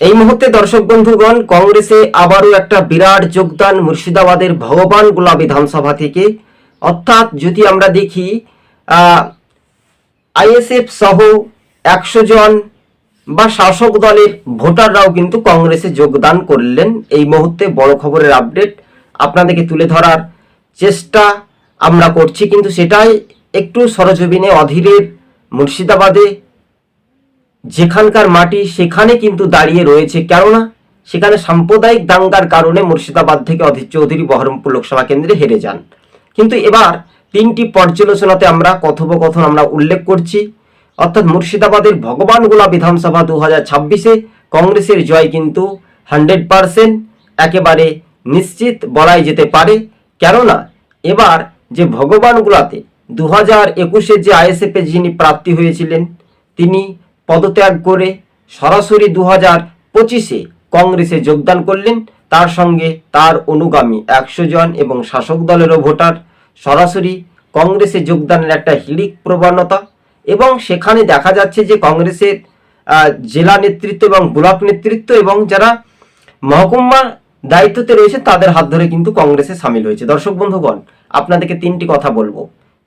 এই মুহূর্তে দর্শক বন্ধুগণ, কংগ্রেসে আবারও একটা বিরাট যোগদান মুর্শিদাবাদের ভগবানগোলা বিধানসভা থেকে। অর্থাৎ যদি আমরা দেখি আইএসএফ সহ একশো জন বা শাসক দলের ভোটাররাও কিন্তু কংগ্রেসে যোগদান করলেন। এই মুহূর্তে বড় খবরের আপডেট আপনাদেরকে তুলে ধরার চেষ্টা আমরা করছি, কিন্তু সেটাই একটু সরজমিনে অধীরের মুর্শিদাবাদে যেখানকার মাটি সেখানে কিন্তু দাঁড়িয়ে রয়েছে। কেননা সেখানে সাম্প্রদায়িক দাঙ্গার কারণে মুর্শিদাবাদ থেকে অধীর চৌধুরী বহরমপুর লোকসভা কেন্দ্রে হেরে যান। কিন্তু এবার তিনটি পর্যালোচনাতে আমরা কথোপকথন আমরা উল্লেখ করছি। অর্থাৎ মুর্শিদাবাদের ভগবানগোলা বিধানসভা দু হাজার ছাব্বিশে কংগ্রেসের জয় কিন্তু হান্ড্রেড পারসেন্ট একেবারে নিশ্চিত বলাই যেতে পারে। কেননা এবার যে ভগবানগোলাতে দু হাজার একুশে যে আইএসএফে যিনি প্রাপ্তি হয়েছিলেন, তিনি পদত্যাগ করে সরাসরি দু হাজার পঁচিশে কংগ্রেসে যোগদান করলেন। তার সঙ্গে তার অনুগামী একশো জন এবং শাসক দলেরও ভোটার। সরাসরি কংগ্রেসে যোগদানের একটা হিড়িক প্রবণতা এবং সেখানে দেখা যাচ্ছে যে কংগ্রেসের জেলা নেতৃত্ব এবং ব্লক নেতৃত্ব এবং যারা মহকুমা দায়িত্বতে রয়েছে তাদের হাত ধরে কিন্তু কংগ্রেসে সামিল হয়েছে। দর্শক বন্ধুগণ, আপনাদেরকে তিনটি কথা বলব।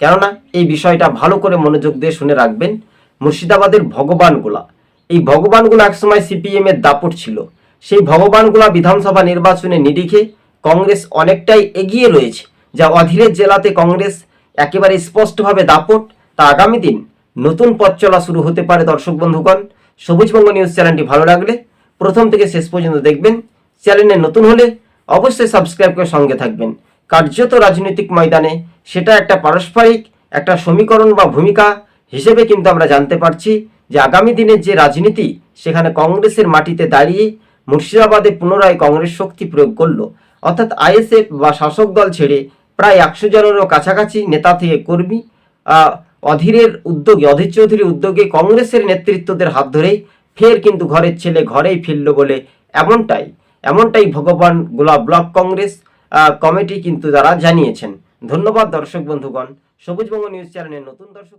কেননা এই বিষয়টা ভালো করে মনোযোগ দিয়ে শুনে রাখবেন। মুর্শিদাবাদের ভগবানগুলা। এই ভগবানগুলা একসময় সিপিএম এর দাপট ছিল। সেই ভগবানগুলা বিধানসভা নির্বাচনে নিরিখে কংগ্রেস অনেকটাই এগিয়ে রয়েছে, যা অধীরের জেলাতে কংগ্রেস একেবারে স্পষ্টভাবে দাপট। তা আগামী দিন নতুন পথ চলা শুরু হতে পারে দর্শক বন্ধুগণ। সবুজবঙ্গ নিউজ চ্যানেলটি ভালো লাগলে প্রথম থেকে শেষ পর্যন্ত দেখবেন। চ্যানেলে নতুন হলে অবশ্যই সাবস্ক্রাইব করে সঙ্গে থাকবেন। কার্যত রাজনৈতিক ময়দানে সেটা একটা পারস্পরিক, একটা সমীকরণ বা ভূমিকা হিসেবে কিন্তু আমরা জানতে পারছি যে আগামী দিনের যে রাজনীতি সেখানে কংগ্রেসের মাটিতে দাঁড়িয়ে মুর্শিদাবাদে পুনরায় কংগ্রেস শক্তি প্রয়োগ করল। অর্থাৎ আইএসএফ বা শাসক দল ছেড়ে প্রায় একশো জনেরও কাছাকাছি নেতা থেকে কর্মী অধীরের উদ্যোগে, অধীর চৌধুরীর উদ্যোগে কংগ্রেসের নেতৃত্বদের হাত ধরেই ফের কিন্তু ঘরের ছেলে ঘরেই ফিরল বলে এমনটাই এমনটাই ভগবান গোলাপ ব্লক কংগ্রেস কমিটি কিন্তু তারা জানিয়েছেন। ধন্যবাদ দর্শক বন্ধুগণ। সবুজবঙ্গ নিউজ চ্যানেলের নতুন দর্শক